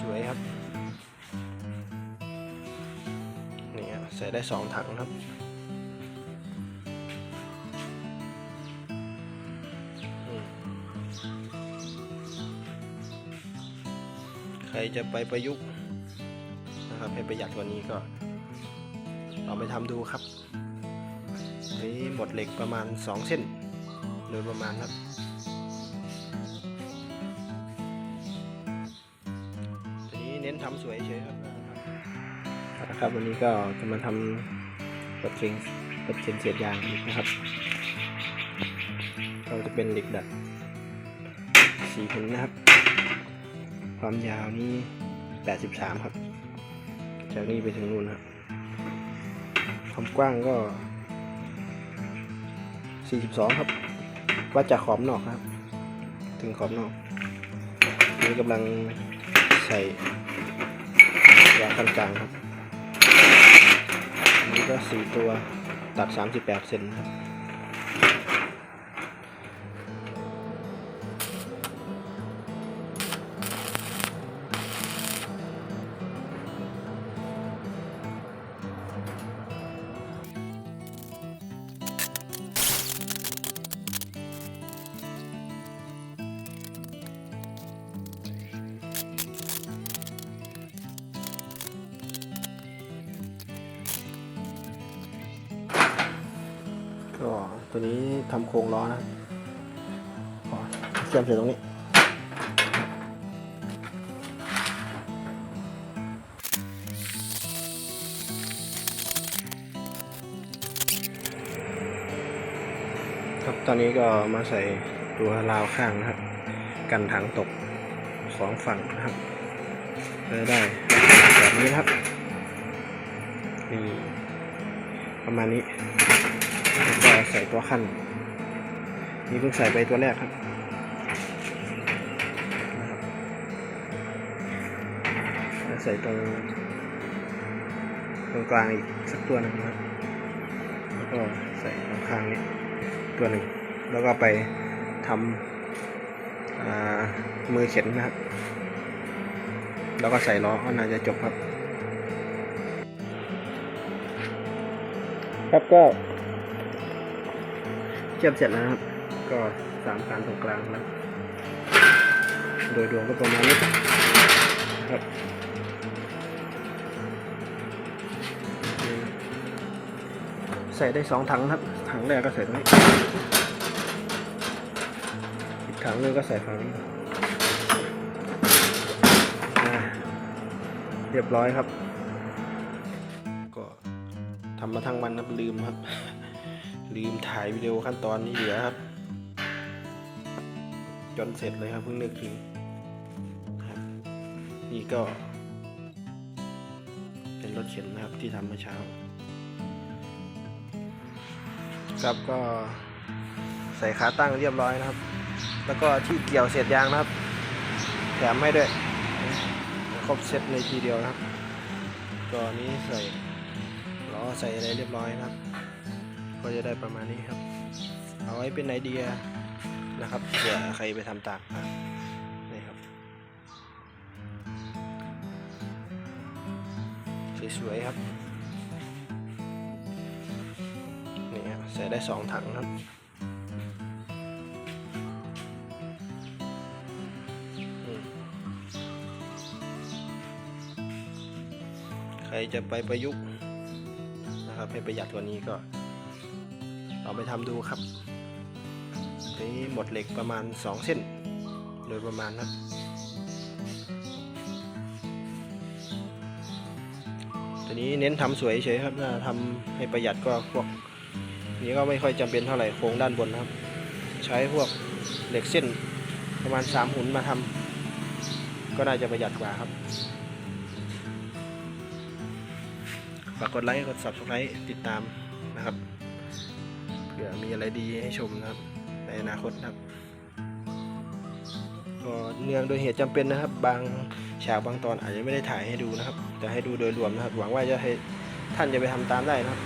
สวยๆครับนี่ฮะใส่ได้สองถังครับใครจะไปประยุกต์นะครับให้ประหยัดกว่านี้ก็ลองไปทำดูครับนี่หมดเหล็กประมาณ 2 เส้นโดยประมาณครับ ทำสวยเฉยครับนะครับวันนี้ก็จะมาทำปัดเชิงปัดเชิงเสียดยางนะครับ เราจะเป็นเหล็กดัดสี่หุ่นนะครับ ความยาวนี่83 ครับ จากนี้ไปถึงนู่นครับความกว้างก็ 42 ครับวัดจากขอบนอกครับ ถึงขอบนอกนี่กำลังใส่ วางกลางครับ อันนี้ก็4ตัวตัด38เซนครับ ก็ตัวนี้ทำโครงล้อนะครับเชื่อมเสร็จตรงนี้ครับตอนนี้ก็มาใส่ตัวราวข้างนะครับ กันถังตกสองฝั่งนะครับจะได้แบบนี้นครับนี่ประมาณนี้ ก็ใส่ตัวขั้นนี่เพิ่งใส่ไปตัวแรกครับแล้วใส่ตรงตรงกลางอีกสักตัวหนึ่งนะครับแล้วก็ใส่ตรงข้างนี้ตัวหนึ่งแล้วก็ไปทำมือเข็นนะครับ แล้วก็ใส่ล้อก็น่าจะจบครับ ครับก็ เชื่อมเสร็จแล้วครับ ก็สามการตรงกลางแล้ว โดยรวมก็ประมาณนี้ครับใส่ได้สองถังครับ ถังแรกก็ใส่ตรงนี้ อีกถังนึงก็ใส่ฝั่งนี้เรียบร้อยครับ ก็ทำมาทั้งวันครับลืมครับ ลืมถ่ายวิดีโอขั้นตอนนี้เหลือครับ จนเสร็จเลยครับเพิ่งนึกถึงครับนี่ก็ เป็นรถเข็นนะครับที่ทำเมื่อเช้า ครับก็ใส่ขาตั้งเรียบร้อยนะครับ แล้วก็ที่เกี่ยวเศษยางนะครับ แถมให้ด้วย ครบเซตในทีเดียวนะครับ ก็นี้ใส่ล้อใส่อะไรเรียบร้อยนะครับ ก็จะได้ประมาณนี้ครับ เอาไว้เป็นไอเดียนะครับเผื่อใครไปทำตามครับนี่ครับสวยๆครับนี่ครับใส่ได้สองถังครับใครจะไปประยุกต์นะครับให้ประหยัดกว่านี้ก็ ลองไปทำดูครับนี่หมดเหล็กประมาณ 2 เส้น โดยประมาณนะทีนี้เน้นทำสวยเฉยครับถ้าทำให้ประหยัดก็พวกนี้ก็ไม่ค่อยจำเป็นเท่าไหร่โครงด้านบนนะครับ ใช้พวกเหล็กเส้นประมาณ 3 หุ่นมาทำก็น่าจะประหยัดกว่าครับฝากกดไลค์กด subscribe ติดตามนะครับ มีอะไรดีให้ชมนะครับ ในอนาคตนะครับก็เนื่องโดยเหตุจำเป็นนะครับ บางฉากบางตอนอาจจะไม่ได้ถ่ายให้ดูนะครับ แต่ให้ดูโดยรวมนะครับ หวังว่าจะให้ท่านจะไปทำตามได้นะครับ